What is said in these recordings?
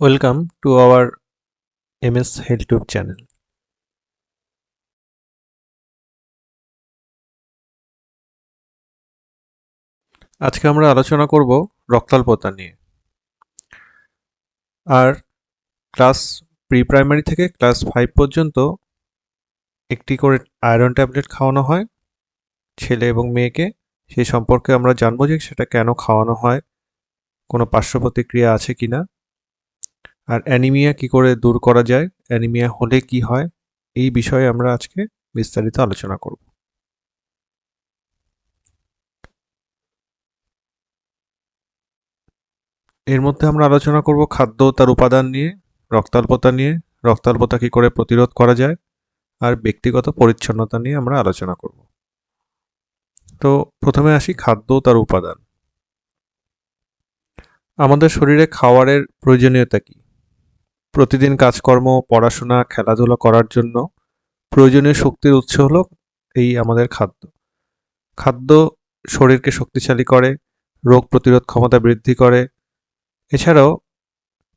Welcome to our MS HealthTube channel. আজকে আমরা আলোচনা করব রক্তাল্পতা নিয়ে। আর ক্লাস প্রি প্রাইমারি থেকে ক্লাস ফাইভ পর্যন্ত একটি করে আয়রন ট্যাবলেট খাওয়ানো হয় ছেলে এবং মেয়েকে। সেই সম্পর্কে আমরা জানব যে সেটা কেন খাওয়ানো হয়, কোনো পার্শ্ব প্রতিক্রিয়া আছে কি না আর অ্যানিমিয়া কি করে দূর করা যায়, অ্যানিমিয়া হলে কি হয়, এই বিষয়ে আমরা আজকে বিস্তারিত আলোচনা করব। এর মধ্যে আমরা আলোচনা করব খাদ্য তার উপাদান নিয়ে, রক্তাল্পতা নিয়ে, রক্তাল্পতা কি করে প্রতিরোধ করা যায়, আর ব্যক্তিগত পরিচ্ছন্নতা নিয়ে আমরা আলোচনা করব। তো প্রথমে আসি খাদ্য তার উপাদান। আমাদের শরীরে খাওয়ারের প্রয়োজনীয়তা কি? প্রতিদিন কাজকর্ম, পড়াশোনা, খেলাধুলা করার জন্য প্রয়োজনীয় শক্তির উৎস হলো এই আমাদের খাদ্য। খাদ্য শরীরকে শক্তিশালী করে, রোগ প্রতিরোধ ক্ষমতা বৃদ্ধি করে। এছাড়াও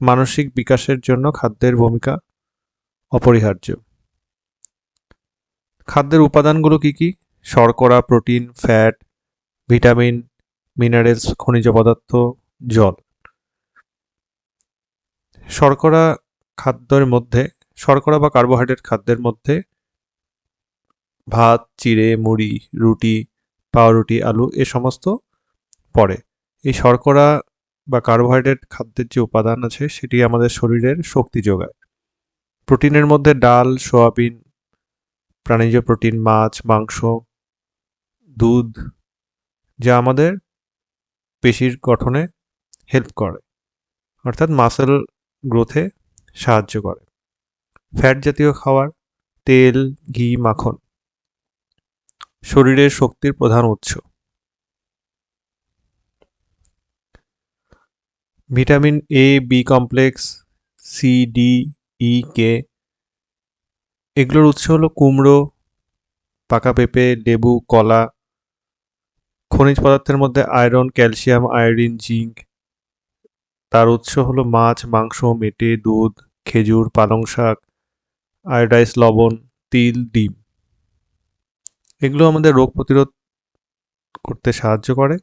মানসিক বিকাশের জন্য খাদ্যের ভূমিকা অপরিহার্য। খাদ্যের উপাদানগুলো কি কি? শর্করা, প্রোটিন, ফ্যাট, ভিটামিন, মিনারেলস, খনিজ পদার্থ, জল। শর্করা খাদ্যের মধ্যে, শর্করা বা কার্বোহাইড্রেট খাদ্যের মধ্যে ভাত, চিড়ে, মুড়ি, রুটি, পাউরুটি, আলু এ সমস্ত পড়ে। এই শর্করা বা কার্বোহাইড্রেট খাদ্যের যে উপাদান আছে, সেটি আমাদের শরীরের শক্তি যোগায়। প্রোটিনের মধ্যে ডাল, সোয়াবিন, প্রাণীজ প্রোটিন, মাছ, মাংস, দুধ, যা আমাদের পেশির গঠনে হেল্প করে। অর্থাৎ মাসেল গ্রোথে সাহায্য করে। ফ্যাট জাতীয় খাবার, তেল, ঘি, মাখন। শরীরের শক্তির প্রধান উৎস। Vitamin A B complex C D E K এগুলোর উৎস হলো কুমড়ো, পাকা পেঁপে, লেবু, কলা, খনিজ পদার্থের মধ্যে আয়রন, ক্যালসিয়াম, আয়োডিন, জিঙ্ক। তার উৎস হলো মাছ, মাংস, মেটে, দুধ খেজুর, পালং শাক আয়োডাইস লবণ, তিল, ডিম। এগুলো আমাদের রোগ প্রতিরোধ করতে সাহায্য করে,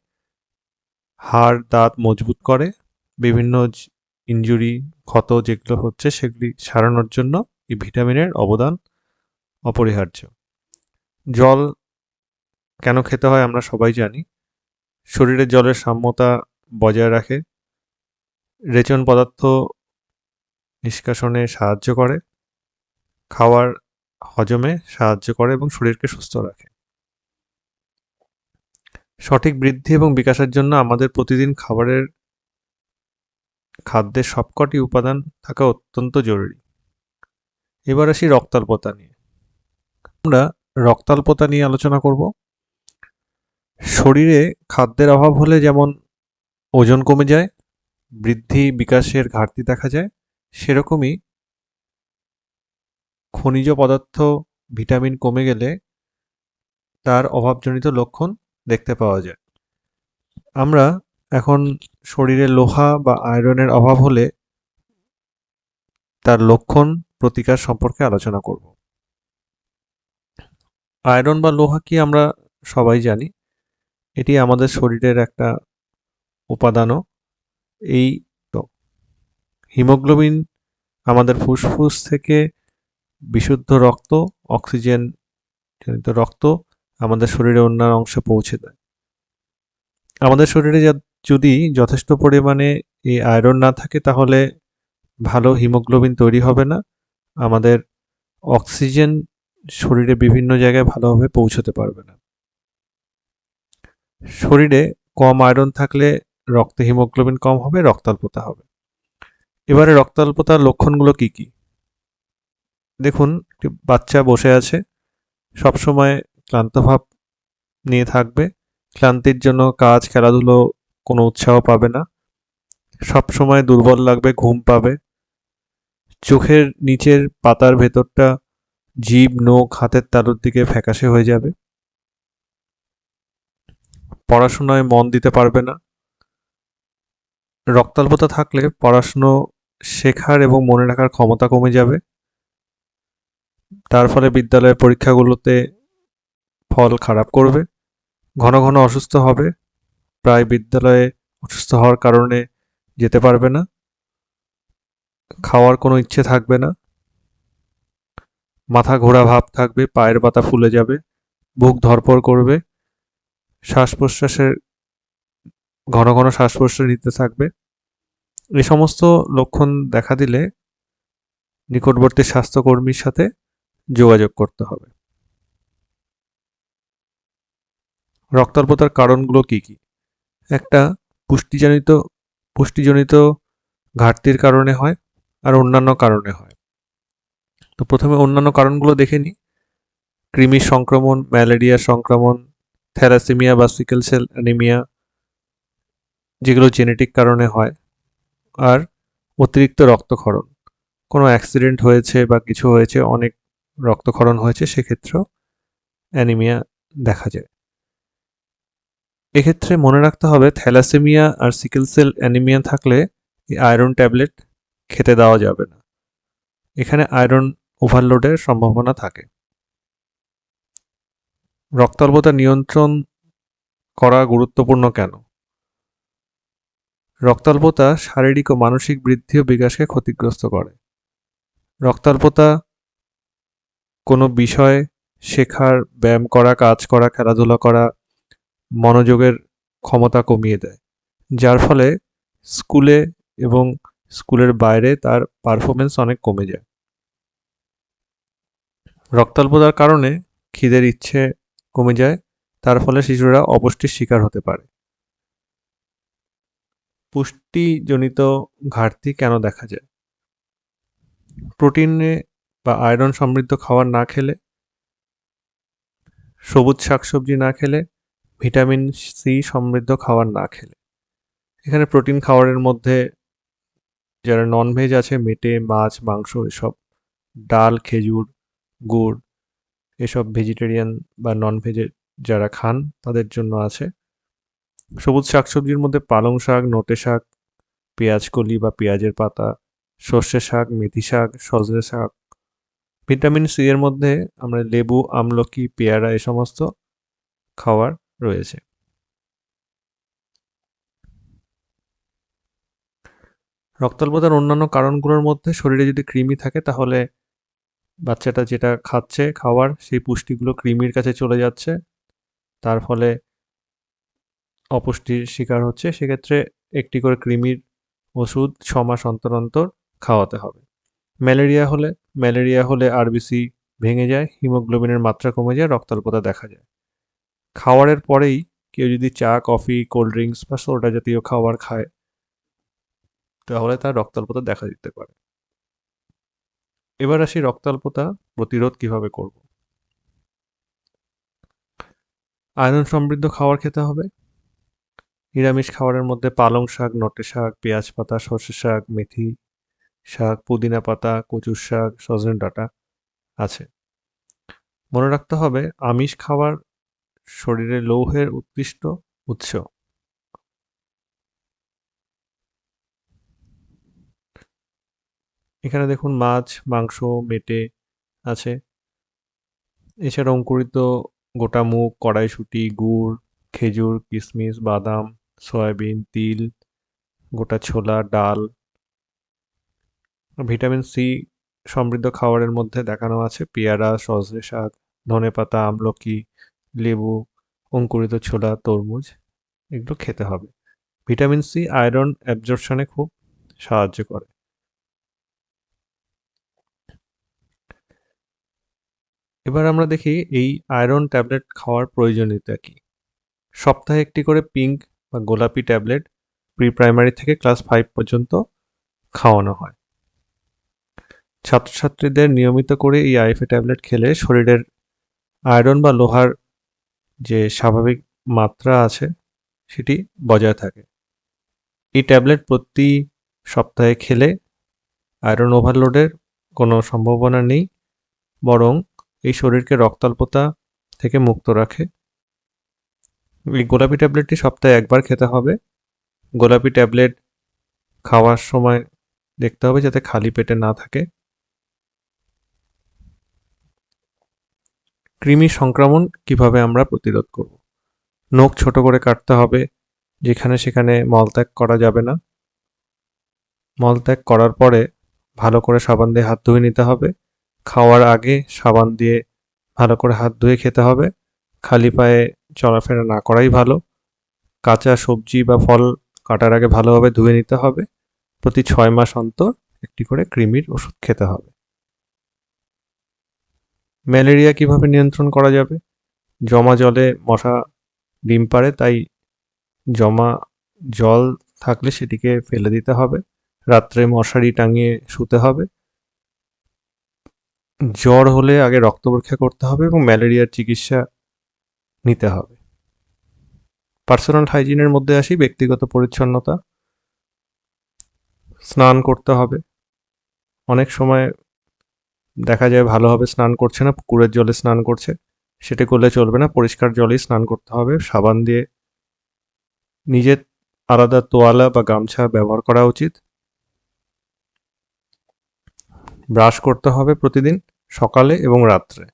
হাড়, দাঁত মজবুত করে, বিভিন্ন ইঞ্জুরি ক্ষত যেগুলো হচ্ছে সেগুলি সারানোর জন্য এই ভিটামিনের অবদান অপরিহার্য। জল কেন খেতে হয় আমরা সবাই জানি। শরীরে জলের সাম্যতা বজায় রাখে, রেচন পদার্থ নিষ্কাশনে সাহায্য করে, খাওয়ার হজমে সাহায্য করে এবং শরীরকে সুস্থ রাখে। সঠিক বৃদ্ধি এবং বিকাশের জন্য আমাদের প্রতিদিন খাবারের খাদ্যের সবকটি উপাদান থাকা অত্যন্ত জরুরি। এবার আসি রক্তাল্পতা নিয়ে। আমরা রক্তাল্পতা নিয়ে আলোচনা করব। শরীরে খাদ্যের অভাব হলে যেমন ওজন কমে যায়, বৃদ্ধি, বিকাশের ঘাটতি দেখা যায় সেরকমই খনিজ পদার্থ, ভিটামিন কমে গেলে তার অভাবজনিত লক্ষণ দেখতে পাওয়া যায়। আমরা এখন শরীরে লোহা বা আয়রনের অভাব হলে তার লক্ষণ প্রতিকার সম্পর্কে আলোচনা করব। আয়রন বা লোহা কি আমরা সবাই জানি? এটি আমাদের শরীরের একটা উপাদানও। এই হিমোগ্লোবিন আমাদের ফুসফুস থেকে বিশুদ্ধ রক্ত, অক্সিজেন জনিত রক্ত আমাদের শরীরে অন্যান্য অংশে পৌঁছে দেয়। আমাদের শরীরে যদি যথেষ্ট পরিমাণে এই আয়রন না থাকে, তাহলে ভালো হিমোগ্লোবিন তৈরি হবে না। আমাদের অক্সিজেন শরীরে বিভিন্ন জায়গায় ভালোভাবে পৌঁছতে পারবে না। শরীরে কম আয়রন থাকলে রক্তে হিমোগ্লোবিন কম হবে, রক্তাল্পতা হবে। এবারে রক্তাল্পতার লক্ষণগুলো কি কি? দেখুন, একটি বাচ্চা বসে আছে, সবসময় ক্লান্তভাব নিয়ে থাকবে, ক্লান্তির জন্য কাজ, খেলাধুলো কোনো উৎসাহ পাবে না সব সময় দুর্বল লাগবে, ঘুম পাবে, চোখের নিচের পাতার ভেতরটা জীব নোখ, হাতের তালুর দিকে ফ্যাকাশে হয়ে যাবে, পড়াশোনায় মন দিতে পারবে না, রক্তাল্পতা থাকলে পড়াশুনো শেখার এবং মনে রাখার ক্ষমতা কমে যাবে। তার ফলে বিদ্যালয়ের পরীক্ষাগুলোতে ফল খারাপ করবে, ঘন ঘন অসুস্থ হবে, প্রায় বিদ্যালয়ে অসুস্থ হওয়ার কারণে যেতে পারবে না, খাওয়ার কোনো ইচ্ছে থাকবে না, মাথা ঘোরা ভাব থাকবে, পায়ের পাতা ফুলে যাবে, বুক ধরপড় করবে শ্বাস প্রশ্বাসের ঘন ঘন শ্বাস প্রশ্বাস নিতে থাকবে। এই সমস্ত লক্ষণ দেখা দিলে নিকটবর্তী স্বাস্থ্যকর্মীর সাথে যোগাযোগ করতে হবে। রক্তাল্পতার কারণগুলো কি কি? একটা, পুষ্টিজনিত পুষ্টিজনিত ঘাটতির কারণে হয় আর অন্যান্য কারণে হয়। তো প্রথমে অন্যান্য কারণগুলো দেখে নিই। কৃমির সংক্রমণ, ম্যালেরিয়া সংক্রমণ, থ্যালাসেমিয়া বা সিকেল সেল অ্যানিমিয়া, যেগুলো জেনেটিক কারণে হয়। আর অতিরিক্ত রক্তক্ষরণ। কোনো অ্যাক্সিডেন্ট হয়েছে বা কিছু হয়েছে, অনেক রক্তক্ষরণ হয়েছে, সেক্ষেত্রেও অ্যানিমিয়া দেখা যায়। এক্ষেত্রে মনে রাখতে হবে, থ্যালাসেমিয়া আর সিকেল সেল অ্যানিমিয়া থাকলে এই আয়রন ট্যাবলেট খেতে দেওয়া যাবে না। এখানে আয়রন ওভারলোডের সম্ভাবনা থাকে। রক্তাল্পতা নিয়ন্ত্রণ করা গুরুত্বপূর্ণ কেন? রক্তাল্পতা শারীরিক ও মানসিক বৃদ্ধি ও বিকাশকে ক্ষতিগ্রস্ত করে। রক্তাল্পতা কোনো বিষয়, শেখার, ব্যায়াম করা, কাজ করা, খেলাধুলা করা, মনোযোগের ক্ষমতা কমিয়ে দেয়, যার ফলে স্কুলে এবং স্কুলের বাইরে তার পারফরমেন্স অনেক কমে যায়। রক্তাল্পতার কারণে খিদের ইচ্ছে কমে যায়, তার ফলে শিশুরা অপুষ্টির শিকার হতে পারে। পুষ্টিজনিত ঘাটতি কেন দেখা যায়? প্রোটিনে বা আয়রন সমৃদ্ধ খাবার না খেলে, সবুজ শাকসবজি না খেলে, ভিটামিন সি সমৃদ্ধ খাবার না খেলে। এখানে প্রোটিন খাবারের মধ্যে যারা ননভেজ আছে, মেটে, মাছ, মাংস, এসব, ডাল, খেজুর, গুড়, এসব ভেজিটেরিয়ান বা নন ননভেজের যারা খান, তাদের জন্য আছে। সবুজ শাকসবজির মধ্যে পালং শাক, নোটে শাক, পেঁয়াজ কলি বা পেঁয়াজের পাতা, সর্ষে শাক, মেথি শাক, সজনে শাক, ভিটামিন সি এর মধ্যে আমরা লেবু, আমলকি, পেয়ারা এ সমস্ত খাবার রয়েছে। রক্তাল্পতার অন্যান্য কারণগুলোর মধ্যে শরীরে যদি কৃমি থাকে, তাহলে বাচ্চাটা যেটা খাচ্ছে খাবার সেই পুষ্টিগুলো কৃমির কাছে চলে যাচ্ছে। তার ফলে অপুষ্টির শিকার হচ্ছে, সেক্ষেত্রে একটি করে কৃমির ওষুধ ছ মাস অন্তর অন্তর খাওয়াতে হবে। ম্যালেরিয়া হলে ম্যালেরিয়া হলে আরবিসি ভেঙে যায়, হিমোগ্লোবিনের মাত্রা কমে যায়, রক্তাল্পতা দেখা যায়। খাওয়ারের পরেই কেউ যদি চা, কফি, কোল্ড ড্রিঙ্কস বা সোডা জাতীয় খাবার খায়, তাহলে তার রক্তাল্পতা দেখা দিতে পারে। এবার আসি রক্তাল্পতা প্রতিরোধ কীভাবে করব। আয়রন সমৃদ্ধ খাবার খেতে হবে নিরামিষ খাবারের মধ্যে পালং শাক, নটে শাক, পেঁয়াজ পাতা, সর্ষে শাক, মেথি শাক, পুদিনা পাতা, কচুর শাক, সজনে ডাঁটা আছে। মনে রাখতে হবে, আমিষ খাবার শরীরে লৌহের উৎকৃষ্ট উৎস। এখানে দেখুন মাছ, মাংস, মেটে আছে। এছাড়া অঙ্কুরিত গোটা মুগ, কড়াইশুঁটি, গুড়, খেজুর কিশমিশ বাদাম সয়াবিন, তিল, গোটা ছোলা, ডাল। ভিটামিন সি সমৃদ্ধ খাবারের মধ্যে দেখানো আছে। পেয়ারা, সজনে শাক ধনেপাতা আমলকি, লেবু, অঙ্কুরিত ছোলা, তরমুজ, এগুলো খেতে হবে। ভিটামিন সি আয়রন অ্যাবজর্পশনে খুব সাহায্য করে। এবার আমরা দেখি এই আয়রন ট্যাবলেট খাওয়ার প্রয়োজনীয়তা কি? সপ্তাহে একটি করে পিঙ্ক বা গোলাপি ট্যাবলেট প্রি প্রাইমারি থেকে ক্লাস ফাইভ পর্যন্ত খাওয়ানো হয়। ছাত্রছাত্রীদের নিয়মিত করে এই আইএফএ ট্যাবলেট খেলে শরীরের আয়রন বা লোহার যে স্বাভাবিক মাত্রা আছে, সেটি বজায় থাকে। এই ট্যাবলেট প্রতি সপ্তাহে খেলে আয়রন ওভারলোডের কোনো সম্ভাবনা নেই, বরং এই শরীরকে রক্তাল্পতা থেকে মুক্ত রাখে। এই গোলাপি ট্যাবলেটটি সপ্তাহে একবার খেতে হবে। গোলাপি ট্যাবলেট খাওয়ার সময় দেখতে হবে যাতে খালি পেটে না থাকে। কৃমি সংক্রমণ কীভাবে আমরা প্রতিরোধ করব? নখ ছোট করে কাটতে হবে, যেখানে সেখানে মলত্যাগ করা যাবে না। মলত্যাগ করার পরে ভালো করে সাবান দিয়ে হাত ধুয়ে নিতে হবে। খাওয়ার আগে সাবান দিয়ে ভালো করে হাত ধুয়ে খেতে হবে। খালি পায়ে চলাফেরা না করাই ভালো। কাঁচা সবজি বা ফল কাটার আগে ভালোভাবে ধুয়ে নিতে হবে। প্রতি ছয় মাস অন্তর একটি করে কৃমির ওষুধ খেতে হবে। ম্যালেরিয়া কীভাবে নিয়ন্ত্রণ করা যাবে? জমা জলে মশা ডিম পাড়ে, তাই জমা জল থাকলে সেটিকে ফেলে দিতে হবে। রাত্রে মশারি টাঙিয়ে শুতে হবে। জ্বর হলে আগে রক্ত পরীক্ষা করতে হবে এবং ম্যালেরিয়ার চিকিৎসা নিতে হবে। পার্সোনাল হাইজিনের মধ্যে আসি, ব্যক্তিগত পরিচ্ছন্নতা। স্নান করতে হবে। অনেক সময় দেখা যায় ভালোভাবে স্নান করছে না, পুকুরের জলে স্নান করছে, সেটা করলে চলবে না, পরিষ্কার জলেই স্নান করতে হবে। সাবান দিয়ে নিজের আলাদা তোয়ালা বা গামছা ব্যবহার করা উচিত। ব্রাশ করতে হবে প্রতিদিন, সকালে এবং রাত্রে।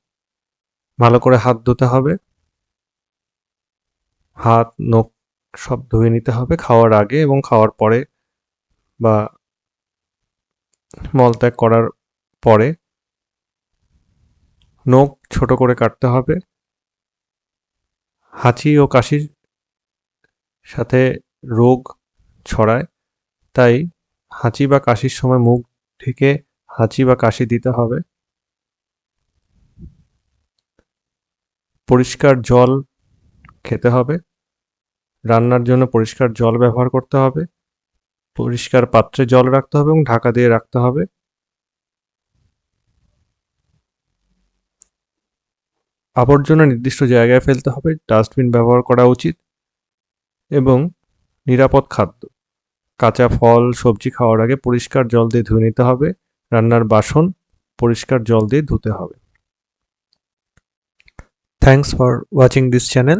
ভালো করে হাত ধুতে হবে। হাত, নখ সব ধুয়ে নিতে হবে খাওয়ার আগে এবং খাওয়ার পরে বা মলত্যাগ করার পরে। নখ ছোট করে কাটতে হবে। হাঁচি ও কাশির সাথে রোগ ছড়ায়, তাই হাঁচি বা কাশির সময় মুখ ঢেকে হাঁচি বা কাশি দিতে হবে। পরিষ্কার জল খেতে হবে। রান্নার জন্য পরিষ্কার জল ব্যবহার করতে হবে। পরিষ্কার পাত্রে জল রাখতে হবে এবং ঢাকা দিয়ে রাখতে হবে। আবর্জনা নির্দিষ্ট জায়গায় ফেলতে হবে, ডাস্টবিন ব্যবহার করা উচিত এবং নিরাপদ খাদ্য। কাঁচা ফল, সবজি খাওয়ার আগে পরিষ্কার জল দিয়ে ধুয়ে নিতে হবে। রান্নার বাসন পরিষ্কার জল দিয়ে ধুতে হবে। Thanks for watching this channel